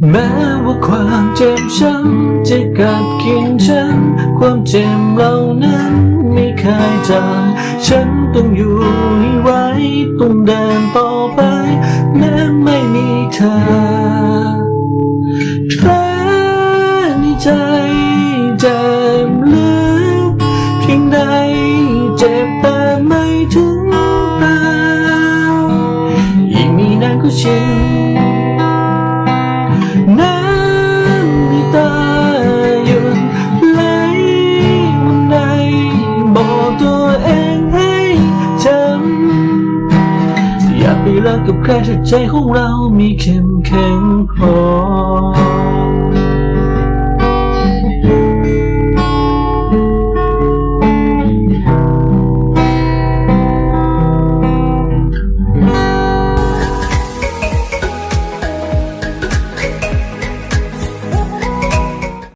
แม้ว่าความเจ็บช้ำจะกัดกินฉัน ความเจ็บเหล่านั้นไม่เคยจางฉันต้องอยู่ให้ไหวต้องเดินต่อไป แม้ไม่มีเธอแผลในใจเจ็บลึกเพียงใดเจ็บแต่ไม่ถึงตายอีกมีนานก็ชิน รักกับใครถ้าใจของเรามีเข้มแข็งพอ